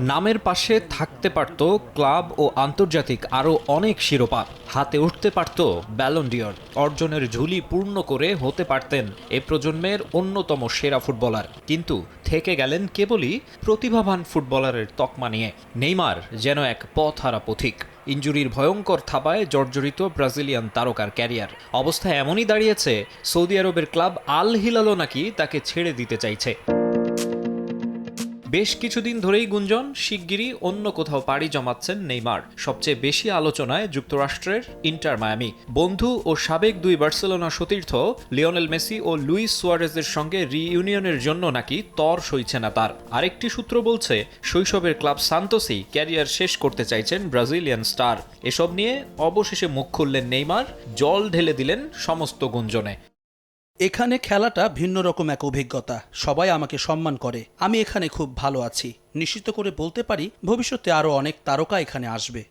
নামের পাশে থাকতে পারত ক্লাব ও আন্তর্জাতিক আরও অনেক শিরোপা। হাতে উঠতে পারত ব্যালন্ডিয়র অর্জনের ঝুলি পূর্ণ করে হতে পারতেন এ প্রজন্মের অন্যতম সেরা ফুটবলার। কিন্তু থেকে গেলেন কেবলই প্রতিভাবান ফুটবলারের তকমা নিয়ে। নেইমার যেন এক পথহারা পথিক। ইঞ্জুরির ভয়ঙ্কর থাবায় জর্জরিত ব্রাজিলিয়ান তারকার ক্যারিয়ার। অবস্থা এমনই দাঁড়িয়েছে, সৌদি আরবের ক্লাব আল হিলালও নাকি তাকে ছেড়ে দিতে চাইছে। বেশ কিছুদিন ধরেই গুঞ্জন, শিগগিরই অন্য কোথাও পাড়ি জমাচ্ছেন নেইমার। সবচেয়ে বেশি আলোচনায় যুক্তরাষ্ট্রের ইন্টার মায়ামি। বন্ধু ও সাবেক দুই বার্সেলোনা সতীর্থ লিওনেল মেসি ও লুইস সুয়ারেজের সঙ্গে রিইউনিয়নের জন্য নাকি তর সইছে না তার। আরেকটি সূত্র বলছে, শৈশবের ক্লাব সান্তোসি ক্যারিয়ার শেষ করতে চাইছেন ব্রাজিলিয়ান স্টার। এসব নিয়ে অবশেষে মুখ খুললেন নেইমার, জল ঢেলে দিলেন সমস্ত গুঞ্জনে। এখানে খেলাটা ভিন্ন রকম এক অভিজ্ঞতা। সবাই আমাকে সম্মান করে। আমি এখানে খুব ভালো আছি। নিশ্চিত করে বলতে পারি, ভবিষ্যতে আরও অনেক তারকা এখানে আসবে।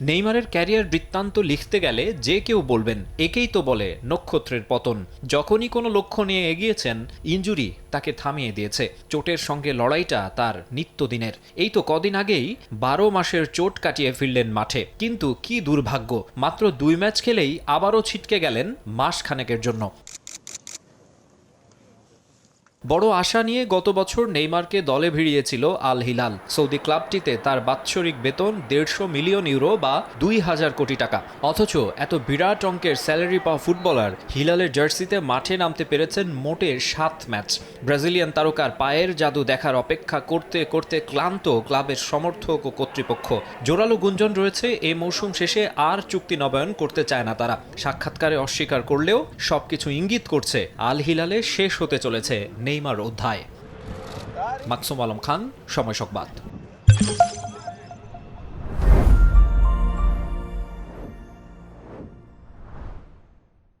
নেইমারের ক্যারিয়ার বৃত্তান্ত লিখতে গেলে যে কেউ বলবেন, একেই তো বলে নক্ষত্রের পতন। যখনই কোনো লক্ষ্য নিয়ে এগিয়েছেন ইঞ্জুরি তাকে থামিয়ে দিয়েছে। চোটের সঙ্গে লড়াইটা তার নিত্যদিনের। এই তো কদিন আগেই বারো মাসের চোট কাটিয়ে ফিরলেন মাঠে। কিন্তু কি দুর্ভাগ্য, মাত্র দুই ম্যাচ খেলেই আবারও ছিটকে গেলেন মাস খানেকের জন্য। বড় আশা নিয়ে গত বছর নেইমারকে দলে ভিড়িয়েছিল আল হিলাল। সৌদি ক্লাবটিতে তার বাৎসরিক বেতন দেড়শো মিলিয়ন ইউরো বা দুই হাজার কোটি টাকা। অথচ এত বিরাট অঙ্কের স্যালারি পাওয়া ফুটবলার হিলালের জার্সিতে মাঠে নামতে পেরেছেন মোটে সাত ম্যাচ। ব্রাজিলিয়ান তারকার পায়ের জাদু দেখার অপেক্ষা করতে করতে ক্লান্ত ক্লাবের সমর্থক ও কর্তৃপক্ষ। জোরালো গুঞ্জন রয়েছে, এ মৌসুম শেষে আর চুক্তি নবায়ন করতে চায় না তারা। সাক্ষাৎকারে অস্বীকার করলেও সবকিছু ইঙ্গিত করছে, আল হিলালে শেষ হতে চলেছে নেইমার অধ্যায়। মাকসুম আলম খান সময় সংবাদ।